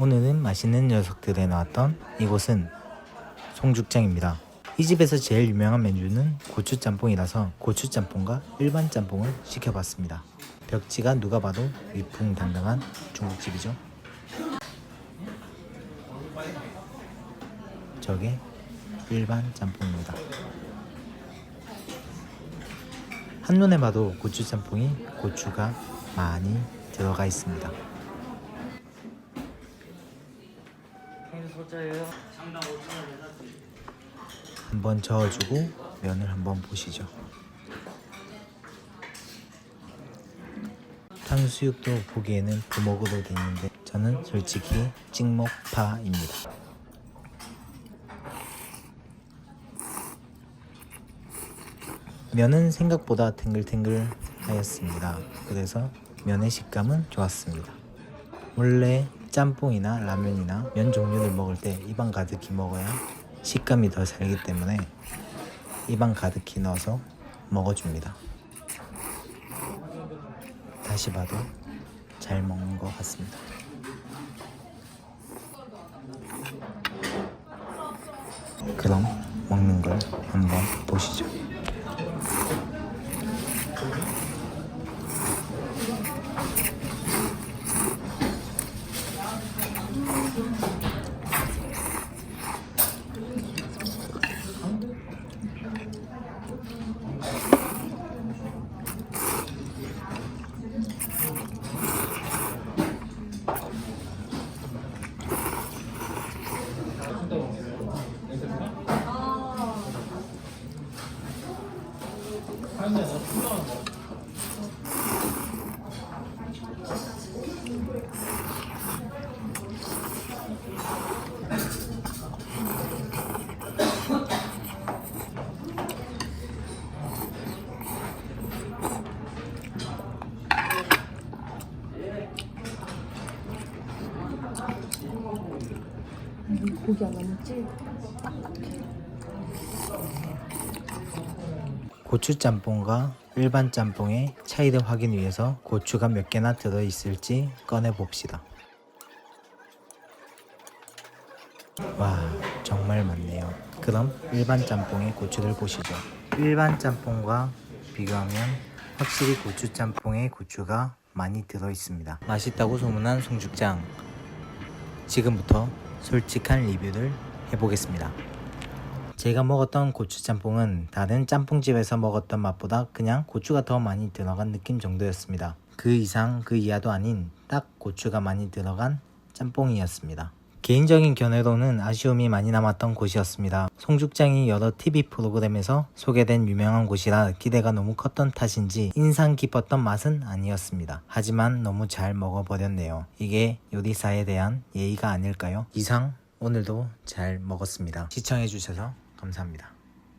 오늘은 맛있는 녀석들에 나왔던 이곳은 송죽장입니다. 이 집에서 제일 유명한 메뉴는 고추 짬뽕이라서 고추 짬뽕과 일반 짬뽕을 시켜봤습니다. 벽지가 누가 봐도 위풍당당한 중국집이죠. 저게 일반 짬뽕입니다. 한눈에 봐도 고추 짬뽕이 고추가 많이 들어가 있습니다. 한번 저어주고 면을 한번 보시죠. 탕수육도 보기에는 부먹으로 돼 있는데 저는 솔직히 찍먹파입니다. 면은 생각보다 탱글탱글 하였습니다. 그래서 면의 식감은 좋았습니다. 원래 짬뽕이나 라면이나 면 종류를 먹을 때 입안 가득히 먹어야 식감이 더 살기 때문에 입안 가득히 넣어서 먹어줍니다. 다시 봐도 잘 먹는 것 같습니다. 그럼 먹는 걸 한번 보시죠. 고기가 너무 찔. 고추 짬뽕과 일반 짬뽕의 차이를 확인 위해서 고추가 몇 개나 들어 있을지 꺼내 봅시다. 와, 정말 많네요. 그럼 일반 짬뽕의 고추를 보시죠. 일반 짬뽕과 비교하면 확실히 고추 짬뽕의 고추가 많이 들어 있습니다. 맛있다고 소문난 송죽장. 지금부터 솔직한 리뷰를 해보겠습니다. 제가 먹었던 고추 짬뽕은 다른 짬뽕집에서 먹었던 맛보다 그냥 고추가 더 많이 들어간 느낌 정도였습니다. 그 이상 그 이하도 아닌 딱 고추가 많이 들어간 짬뽕이었습니다. 개인적인 견해로는 아쉬움이 많이 남았던 곳이었습니다. 송죽장이 여러 TV 프로그램에서 소개된 유명한 곳이라 기대가 너무 컸던 탓인지 인상 깊었던 맛은 아니었습니다. 하지만 너무 잘 먹어버렸네요. 이게 요리사에 대한 예의가 아닐까요? 이상 오늘도 잘 먹었습니다. 시청해주셔서 감사합니다.